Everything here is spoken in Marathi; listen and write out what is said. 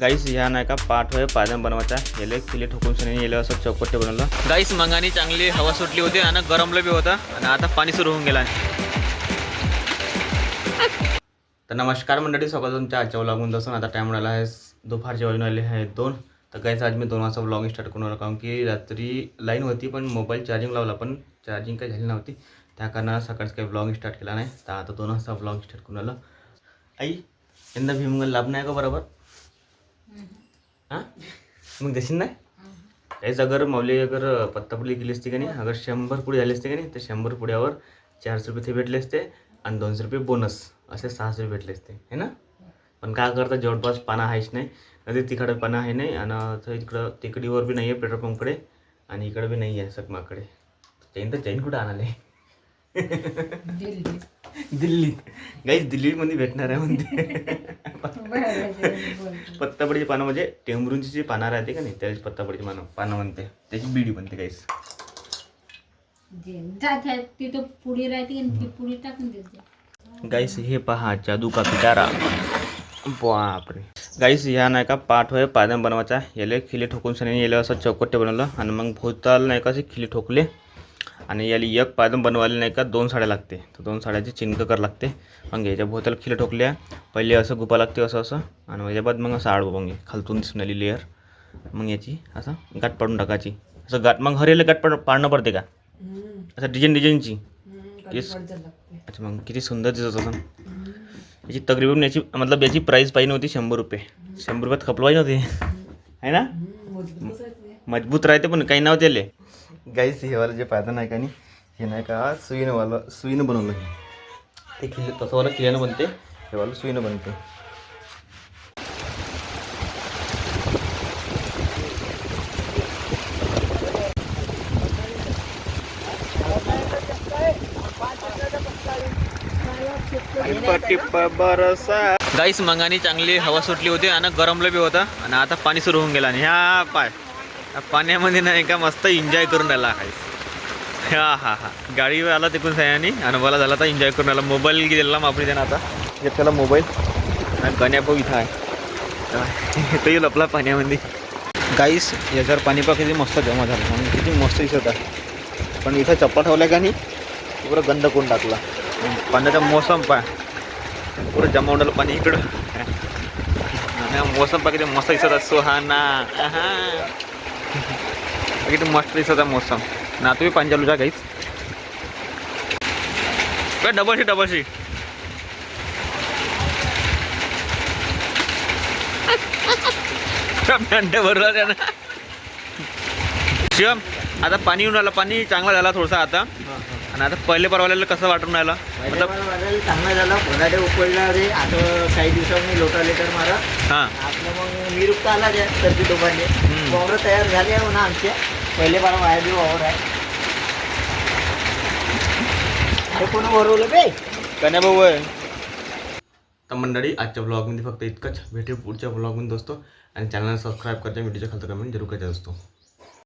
गाईस ह्या नाही का पाठ होय पायदन बनवायचा. याले किले ठोकून सनी येले असं चौकट्टे बनवलं. गाईस मंगानी चांगली हवा सुटली होती आणि गरमलं बी होतं. आणि आता पाणी सुरू होऊन गेलं तर नमस्कार मंडळी सकाळ तुमच्या आजच्या लागून जसं आता टाईम मिळाला आहे दुपारचे वाजून आले आहे दोन. तर गाईस आज मी दोन वाजता ब्लॉगिंग स्टार्ट करून आलो. कारण की रात्री लाईन होती पण मोबाईल चार्जिंग लावला पण चार्जिंग काही झाली नव्हती. त्या कारणानं सकाळच काही ब्लॉगिंग स्टार्ट केला नाही. तर आता दोन वाजता ब्लॉग स्टार्ट करून आलं. आई यंदा भीमगल लाभ नाही का बरोबर? हां? मग देशील नाही काहीच अगर मौली अगर पत्तापुली गेली असती का नाही अगर शंभर पुढे झाले असते का नाही तर शंभर पुढ्यावर चारशे रुपये ते भेटले असते आणि दोनशे रुपये बोनस असे सहाशे रुपये भेटले असते है ना? पण काय करता जवळपास पाना आहेच नाही. कधी तिकडं पाना आहे नाही आणि इकडं तिकडीवर बी नाही आहे पेट्रोल पंपकडे आणि इकडं बी नाही आहे सकमाकडे जैन तर जैन कुठं आणाले? दिल्लीत गाईच दिल्लीमध्ये भेटणार आहे म्हणते. पत्तापडीची पानं म्हणजे टेंबरूंची जी पानं राहते का नाही त्याची पत्तापडीची पानं पानं म्हणते. त्याची बिडी बनते गाईस तिथं पुडी राहते ती पुडी टाकून देते. गाईस हे पहा जादू का पिटारा. बापरे. गाईस ह्या नाही का पाठ होय पायदन बनवायचा. याले खिले ठोकून सनी याले असं चौकट्टे बनवलं आणि मग भोवताल नाही का असे खिले ठोकले. आणि याला एक पायदन बनवायला नाही का दोन साड्या लागते. तर दोन साड्याचे चिंक कर लागते. मग याच्या भोवताल खिले ठोकल्या. पहिले असं गुपा लागते असं असं. आणि याच्या बाद मग असं आड मग खालतून दिसून आली लेअर मग याची असं गाठ पाडून टाकायची. असं गाठ मग हरेला गाठ पाड पाडणं पडते का? असं डिझाईन डिझाईनची. अच्छा मग किती सुंदर दिसत असं. याची तकरीबन याची मतलब याची प्राईस पाहिजे नव्हती शंभर रुपये. शंभर रुपयात खपलं पाहिजे नव्हती आहे ना? मजबूत राहते पण काही नाव त्याले गाईस हेवाला जे पायदन नाही का नाही हे नाही का सुईनवालं सुईनं बनवलं ते खिल तसंवालं किल्यानं बनते हेवाला सुईनं बनते. गाईस मंगाने चांगली हवा सुटली होती आणि गरमलं बी होतं आणि आता पाणी सुरू होऊन गेला आणि ह्या पाय. पाण्यामध्ये नाही का मस्त एन्जॉय करून राहिला आहे. हा हा हा. गाडीवर आला तिकडून सयानी. आणि मला झाला तर एन्जॉय करून राहिला. मोबाईल गेला मापडी त्यानं आता. घेतलेला मोबाईल आणि गण्या इथं आहे. तो येईल आपला पाण्यामध्ये. गाईस याच्यावर पाणी पा किती मस्त जमा झालं. म्हणून किती मस्त दिसत आहे. पण इथं चप्पा ठेवल्या का नाही? पुरं गंध कोण टाकला. पाण्याचा मोसम पाय पुरं जमा होऊन पाणी इकडं. आणि मोसम पा किती मस्त दिसत आहे. सुहाना. हा. किती मस्त दिसत आहे मोसम. ना तुम्ही जा काहीच. काय डबल शी डबल शी ना शिवम आता पाणी येऊन राहिलं पाणी चांगला झाला थोडासा आता. आणि आता पहिले परवाल्याला कसं वाटून राहिलं? मतलब चांगला झाला फराडे उकळला रे आता काही दिवसांनी लोटा लेटर मारा. हां. आपलं मग निरुक्त आला त्या सर्दी दोघांनी. वावर तयार झाले आहे म्हणा आमच्या पहिले बारा वाया बी वावर आहे. हे कोण भरवलं बे? कन्या भाऊ आहे. तर मंडळी आजच्या ब्लॉगमध्ये फक्त इतकंच. भेटेल पुढच्या ब्लॉगमध्ये दोस्तो. आणि चॅनलला सबस्क्राईब करता व्हिडिओच्या खालचं कमेंट जरूर करायचं असतो